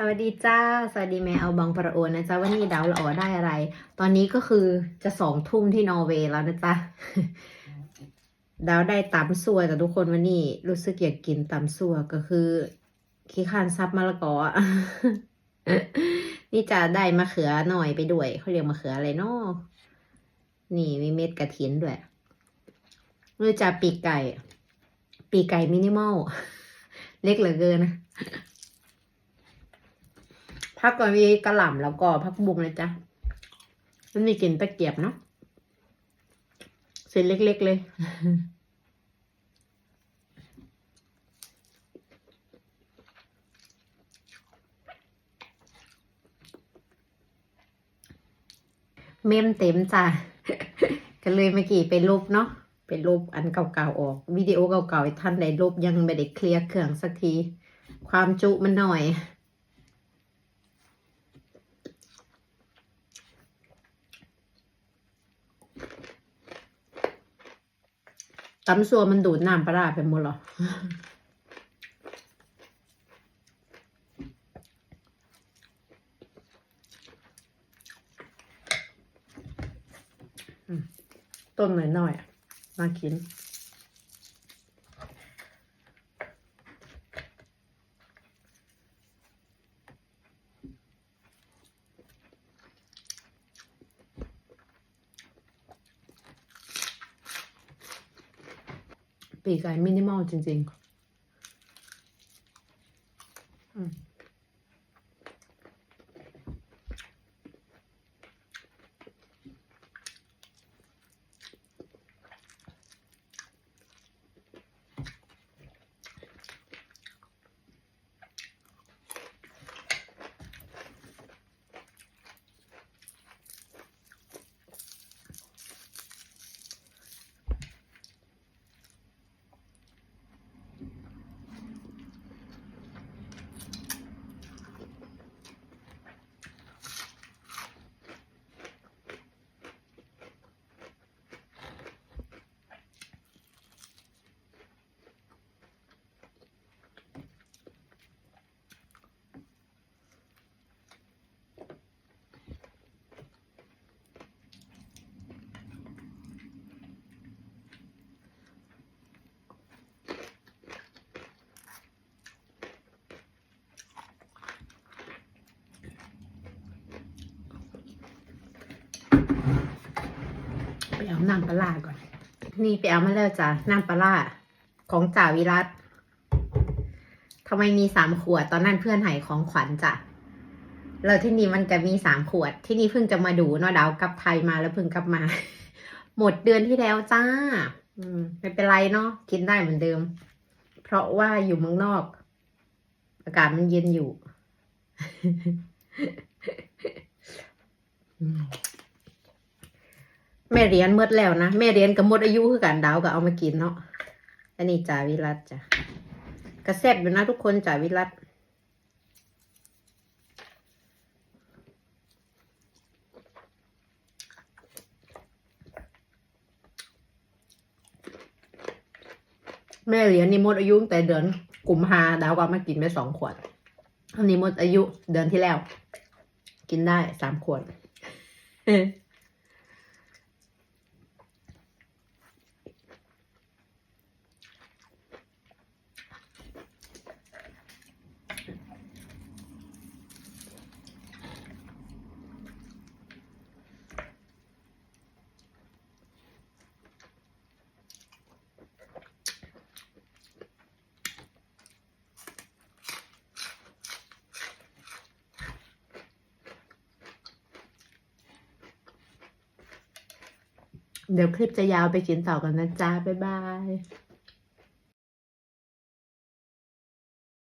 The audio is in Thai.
สวัสดีจ้า สวัสดีแม่เอาบองประโอนนะจ๊ะวันนี้ดาวละออได้อะไร ตอนนี้ก็คือจะสองทุ่มที่นอร์เวย์แล้วนะจ๊ะดาวได้ตำซัวแต่ทุกคนวันนี้รู้สึกอยากกินตำซัวก็คือขี้คร้านซับมะละกออะนี่จะได้มะเขือหน่อยไปด้วยเขาเรียกมะเขืออะไรเนาะนี่มีเม็ดกระถินด้วยนี่จะปีกไก่ ปีกไก่มินิมอล เล็กเหลือเกินนะ พักก่อนมีกระหล่ำแล้วก็พักบุ้งนะจ๊ะมันมีกลิ่นตะเกียบเนาะเส้นเล็ก ๆ เลยเมมเต็มจ้ะก็เลยเมื่อกี้ไปลบเนาะไปลบอันเก่าๆออก วิดีโอเก่าๆท่านใดลบยังไม่ได้เคลียร์เครื่องสักที ความจุมันหน่อย ตำซัวมันดูดน้ำปลาไปหมดหรอต้นหน่อยๆอะมากิน ปีกไก่มินิมอลจริงๆ เอาน้ำปลาร้าก่อน นี่ไปเอามาแล้วจ้ะน้ำปลาของจ่าวิรัตทำไมมีสามขวด ตอนนั้นเพื่อนหายของขวัญจ้ะแล้วที่นี่มันจะมีสามขวด ที่นี่เพิ่งจะมาดูเนาะดาวกลับไทยมาแล้วเพิ่งกลับมา หมดเดือนที่แล้วจ้า อืม ไม่เป็นไรเนาะกินได้เหมือนเดิม เพราะว่าอยู่เมืองนอก อากาศมันเย็นอยู่ แม่เรียนหมดแล้วนะแม่เรียนกับหมดอายุคือกันดาวก็เอามากินเนาะอันนี้จ่าวิรัตจ้ะกระแซบอยู่นะทุกคนจ่าวิรัตแม่เรียนนี่มดอายุตั้งแต่เดือนกุมภาดาวก็เอามากินไปสองขวดอันนี้มดอายุเดือนที่แล้ว กินได้สามขวด เดี๋ยวคลิปจะยาวไปกินต่อกันนะจ๊ะ บ๊ายบาย